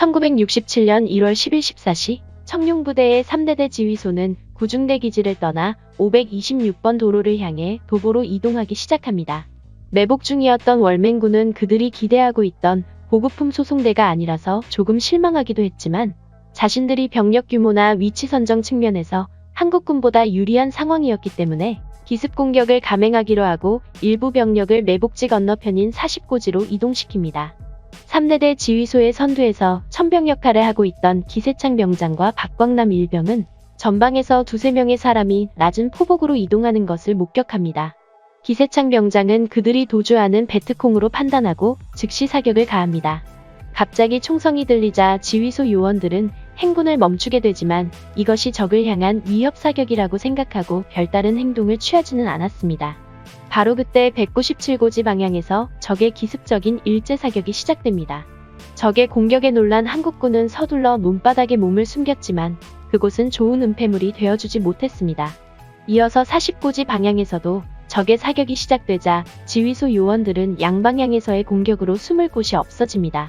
1967년 1월 10일 14시 청룡부대의 3대대 지휘소는 구중대 기지를 떠나 526번 도로를 향해 도보로 이동하기 시작합니다. 매복 중이었던 월맹군은 그들이 기대하고 있던 보급품 소송대가 아니라서 조금 실망하기도 했지만 자신들이 병력 규모나 위치 선정 측면에서 한국군보다 유리한 상황이었기 때문에 기습 공격을 감행하기로 하고 일부 병력을 매복지 건너편인 40고지로 이동시킵니다. 3대대 지휘소의 선두에서 천병 역할을 하고 있던 기세창 병장과 박광남 일병은 전방에서 두세 명의 사람이 낮은 포복으로 이동하는 것을 목격합니다. 기세창 병장은 그들이 도주하는 베트콩으로 판단하고 즉시 사격을 가합니다. 갑자기 총성이 들리자 지휘소 요원들은 행군을 멈추게 되지만 이것이 적을 향한 위협 사격이라고 생각하고 별다른 행동을 취하지는 않았습니다. 바로 그때 197고지 방향에서 적의 기습적인 일제 사격이 시작됩니다. 적의 공격에 놀란 한국군은 서둘러 논바닥에 몸을 숨겼지만 그곳은 좋은 은폐물이 되어주지 못했습니다. 이어서 40고지 방향에서도 적의 사격이 시작되자 지휘소 요원들은 양방향에서의 공격으로 숨을 곳이 없어집니다.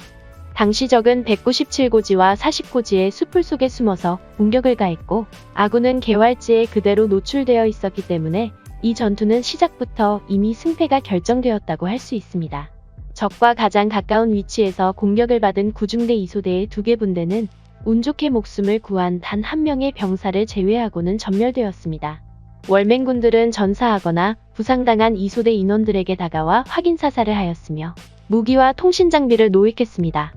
당시 적은 197고지와 40고지의 숲을 속에 숨어서 공격을 가했고 아군은 개활지에 그대로 노출되어 있었기 때문에 이 전투는 시작부터 이미 승패가 결정되었다고 할 수 있습니다. 적과 가장 가까운 위치에서 공격을 받은 구중대 이소대의 두 개 분대는 운 좋게 목숨을 구한 단 한 명의 병사를 제외하고는 전멸되었습니다. 월맹군들은 전사하거나 부상당한 이소대 인원들에게 다가와 확인 사살을 하였으며 무기와 통신 장비를 노획했습니다.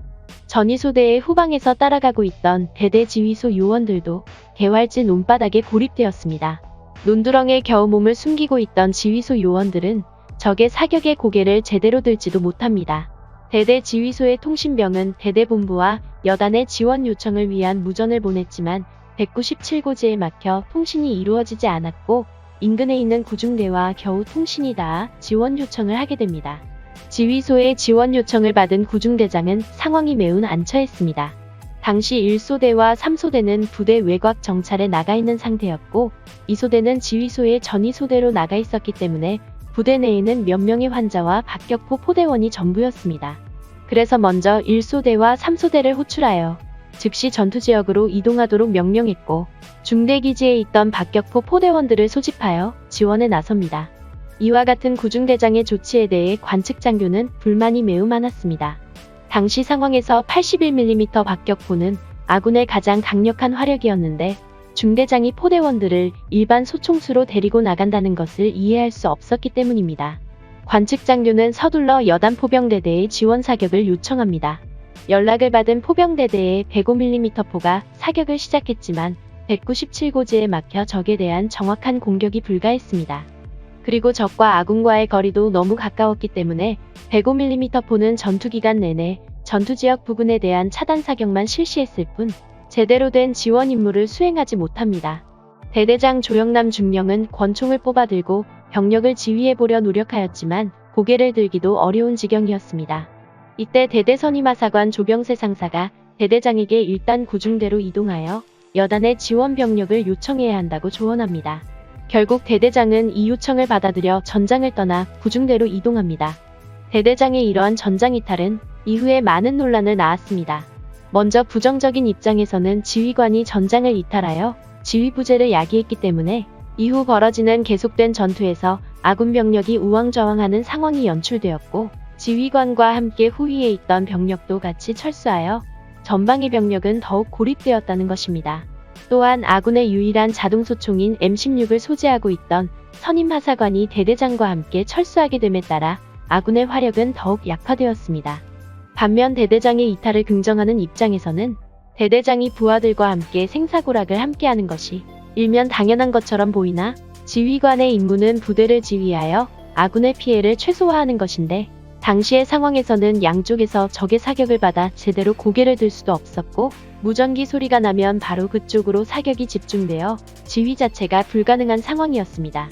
전이소대의 후방에서 따라가고 있던 대대 지휘소 요원들도 개활지 논바닥에 고립되었습니다. 논두렁에 겨우 몸을 숨기고 있던 지휘소 요원들은 적의 사격의 고개를 제대로 들지도 못합니다. 대대 지휘소의 통신병은 대대 본부와 여단의 지원 요청을 위한 무전을 보냈지만 197고지에 막혀 통신이 이루어지지 않았고 인근에 있는 구중대와 겨우 통신이 닿아 지원 요청을 하게 됩니다. 지휘소의 지원 요청을 받은 구중대장은 상황이 매우 난처했습니다. 당시 1소대와 3소대는 부대 외곽 정찰에 나가 있는 상태였고 2소대는 지휘소의 전위소대로 나가 있었기 때문에 부대 내에는 몇 명의 환자와 박격포 포대원이 전부였습니다. 그래서 먼저 1소대와 3소대를 호출하여 즉시 전투지역으로 이동하도록 명령했고 중대기지에 있던 박격포 포대원들을 소집하여 지원에 나섭니다. 이와 같은 구중대장의 조치에 대해 관측장교는 불만이 매우 많았습니다. 당시 상황에서 81mm 박격포는 아군의 가장 강력한 화력이었는데 중대장이 포대원들을 일반 소총수로 데리고 나간다는 것을 이해할 수 없었기 때문입니다. 관측장교는 서둘러 여단 포병대대에 지원 사격을 요청합니다. 연락을 받은 포병대대의 105mm 포가 사격을 시작했지만 197고지에 막혀 적에 대한 정확한 공격이 불가했습니다. 그리고 적과 아군과의 거리도 너무 가까웠기 때문에 105mm 포는 전투 기간 내내 전투 지역 부근에 대한 차단 사격만 실시했을 뿐 제대로 된 지원 임무를 수행하지 못합니다. 대대장 조영남 중령은 권총을 뽑아들고 병력을 지휘해보려 노력하였지만 고개를 들기도 어려운 지경이었습니다. 이때 대대선임하사관 조병세 상사가 대대장에게 일단 구중대로 이동하여 여단의 지원 병력을 요청해야 한다고 조언합니다. 결국 대대장은 이 요청을 받아들여 전장을 떠나 구중대로 이동합니다. 대대장의 이러한 전장 이탈은 이후에 많은 논란을 낳았습니다. 먼저 부정적인 입장에서는 지휘관이 전장을 이탈하여 지휘부재를 야기했기 때문에 이후 벌어지는 계속된 전투에서 아군 병력이 우왕좌왕하는 상황이 연출되었고 지휘관과 함께 후위에 있던 병력도 같이 철수하여 전방의 병력은 더욱 고립되었다는 것입니다. 또한 아군의 유일한 자동소총인 M16을 소지하고 있던 선임 하사관이 대대장과 함께 철수하게 됨에 따라 아군의 화력은 더욱 약화되었습니다. 반면 대대장의 이탈을 긍정하는 입장에서는 대대장이 부하들과 함께 생사고락을 함께하는 것이 일면 당연한 것처럼 보이나 지휘관의 임무는 부대를 지휘하여 아군의 피해를 최소화하는 것인데 당시의 상황에서는 양쪽에서 적의 사격을 받아 제대로 고개를 들 수도 없었고 무전기 소리가 나면 바로 그쪽으로 사격이 집중되어 지휘 자체가 불가능한 상황이었습니다.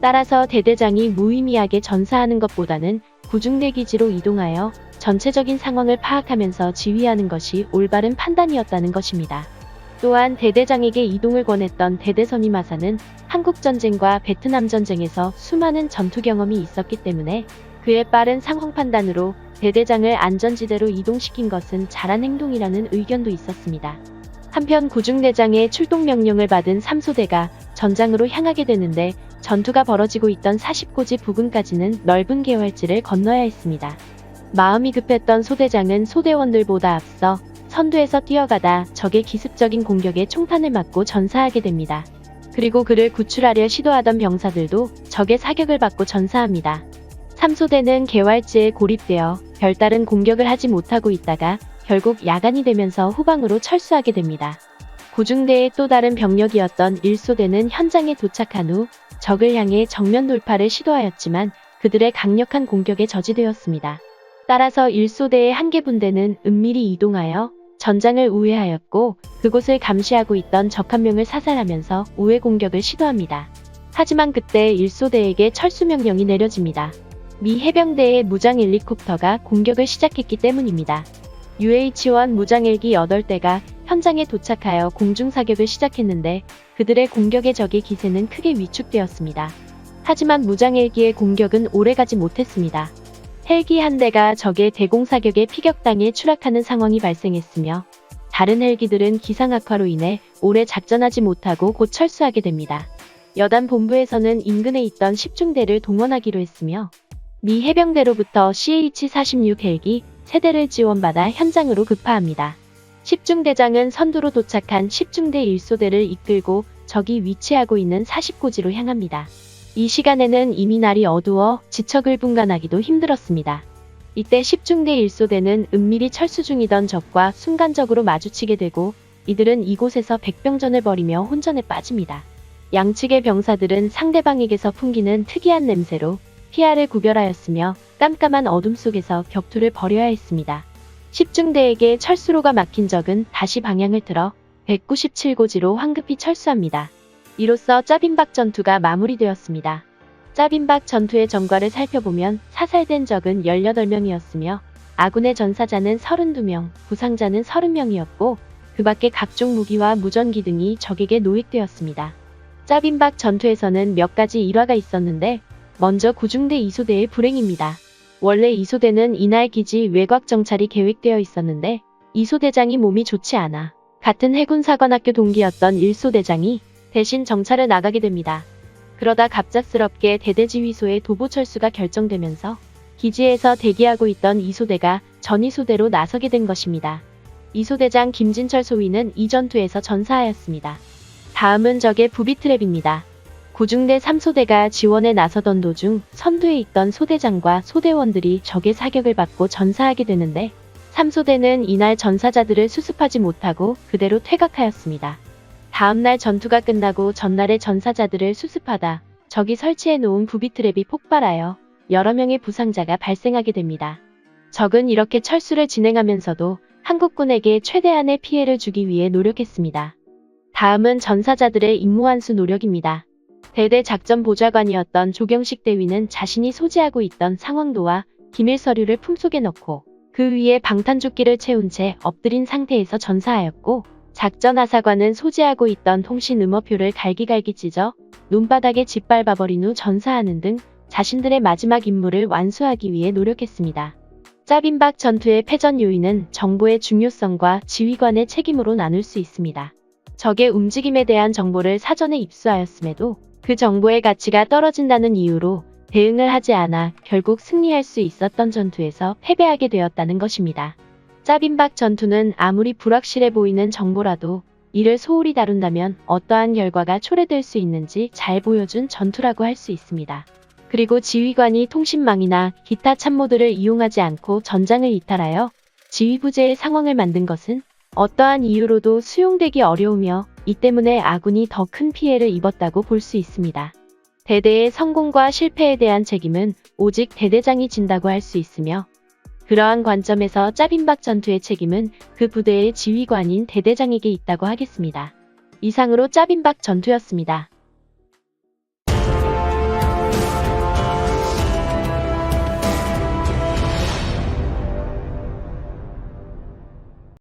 따라서 대대장이 무의미하게 전사하는 것보다는 구중대 기지로 이동하여 전체적인 상황을 파악하면서 지휘하는 것이 올바른 판단이었다는 것입니다. 또한 대대장에게 이동을 권했던 대대선임하사는 한국전쟁과 베트남전쟁에서 수많은 전투 경험이 있었기 때문에 그의 빠른 상황 판단으로 대대장을 안전지대로 이동시킨 것은 잘한 행동이라는 의견도 있었습니다. 한편 구중대장의 출동 명령을 받은 3소대가 전장으로 향하게 되는데 전투가 벌어지고 있던 40고지 부근까지는 넓은 개활지를 건너야 했습니다. 마음이 급했던 소대장은 소대원들보다 앞서 선두에서 뛰어가다 적의 기습적인 공격에 총탄을 맞고 전사하게 됩니다. 그리고 그를 구출하려 시도하던 병사들도 적의 사격을 받고 전사합니다. 3소대는 개활지에 고립되어 별다른 공격을 하지 못하고 있다가 결국 야간이 되면서 후방으로 철수하게 됩니다. 구중대의 또 다른 병력이었던 1소대는 현장에 도착한 후 적을 향해 정면 돌파를 시도하였지만 그들의 강력한 공격에 저지되었습니다. 따라서 1소대의 한 개 분대는 은밀히 이동하여 전장을 우회하였고 그곳을 감시하고 있던 적 한 명을 사살하면서 우회 공격을 시도합니다. 하지만 그때 1소대에게 철수 명령이 내려집니다. 미 해병대의 무장 헬리콥터가 공격을 시작했기 때문입니다. UH-1 무장 헬기 8대가 현장에 도착하여 공중 사격을 시작했는데 그들의 공격의 적의 기세는 크게 위축되었습니다. 하지만 무장 헬기의 공격은 오래가지 못했습니다. 헬기 한 대가 적의 대공 사격에 피격당해 추락하는 상황이 발생했으며 다른 헬기들은 기상 악화로 인해 오래 작전하지 못하고 곧 철수하게 됩니다. 여단 본부에서는 인근에 있던 10중대를 동원하기로 했으며 미 해병대로부터 CH-46 헬기 세대를 지원받아 현장으로 급파합니다. 10중대장은 선두로 도착한 10중대 1소대를 이끌고 적이 위치하고 있는 40고지로 향합니다. 이 시간에는 이미 날이 어두워 지척을 분간하기도 힘들었습니다. 이때 10중대 1소대는 은밀히 철수 중이던 적과 순간적으로 마주치게 되고 이들은 이곳에서 백병전을 벌이며 혼전에 빠집니다. 양측의 병사들은 상대방에게서 풍기는 특이한 냄새로 피아를 구별하였으며 깜깜한 어둠 속에서 격투를 벌여야 했습니다. 10중대에게 철수로가 막힌 적은 다시 방향을 틀어 197고지로 황급히 철수합니다. 이로써 짜빈박 전투가 마무리되었습니다. 짜빈박 전투의 전과를 살펴보면 사살된 적은 18명이었으며 아군의 전사자는 32명, 부상자는 30명이었고 그 밖에 각종 무기와 무전기 등이 적에게 노획되었습니다. 짜빈박 전투에서는 몇 가지 일화가 있었는데 먼저 구중대 이소대의 불행입니다. 원래 이소대는 이날 기지 외곽 정찰이 계획되어 있었는데 이소대장이 몸이 좋지 않아 같은 해군사관학교 동기였던 1소대장이 대신 정찰을 나가게 됩니다. 그러다 갑작스럽게 대대지휘소의 도보 철수가 결정되면서 기지에서 대기하고 있던 이소대가 전이소대로 나서게 된 것입니다. 이소대장 김진철 소위는 이 전투에서 전사하였습니다. 다음은 적의 부비트랩입니다. 구중대 3소대가 지원에 나서던 도중 선두에 있던 소대장과 소대원들이 적의 사격을 받고 전사하게 되는데 3소대는 이날 전사자들을 수습하지 못하고 그대로 퇴각하였습니다. 다음날 전투가 끝나고 전날의 전사자들을 수습하다 적이 설치해 놓은 부비트랩이 폭발하여 여러 명의 부상자가 발생하게 됩니다. 적은 이렇게 철수를 진행하면서도 한국군에게 최대한의 피해를 주기 위해 노력했습니다. 다음은 전사자들의 임무완수 노력입니다. 대대 작전 보좌관이었던 조경식 대위는 자신이 소지하고 있던 상황도와 기밀 서류를 품속에 넣고 그 위에 방탄조끼를 채운 채 엎드린 상태에서 전사하였고 작전 하사관은 소지하고 있던 통신 음어표를 갈기갈기 찢어 눈바닥에 짓밟아버린 후 전사하는 등 자신들의 마지막 임무를 완수하기 위해 노력했습니다. 짜빈박 전투의 패전 요인은 정보의 중요성과 지휘관의 책임으로 나눌 수 있습니다. 적의 움직임에 대한 정보를 사전에 입수하였음에도 그 정보의 가치가 떨어진다는 이유로 대응을 하지 않아 결국 승리할 수 있었던 전투에서 패배하게 되었다는 것입니다. 짜빈박 전투는 아무리 불확실해 보이는 정보라도 이를 소홀히 다룬다면 어떠한 결과가 초래될 수 있는지 잘 보여준 전투라고 할 수 있습니다. 그리고 지휘관이 통신망이나 기타 참모들을 이용하지 않고 전장을 이탈하여 지휘부재의 상황을 만든 것은 어떠한 이유로도 수용되기 어려우며 이 때문에 아군이 더 큰 피해를 입었다고 볼 수 있습니다. 대대의 성공과 실패에 대한 책임은 오직 대대장이 진다고 할 수 있으며 그러한 관점에서 짜빈박 전투의 책임은 그 부대의 지휘관인 대대장에게 있다고 하겠습니다. 이상으로 짜빈박 전투였습니다.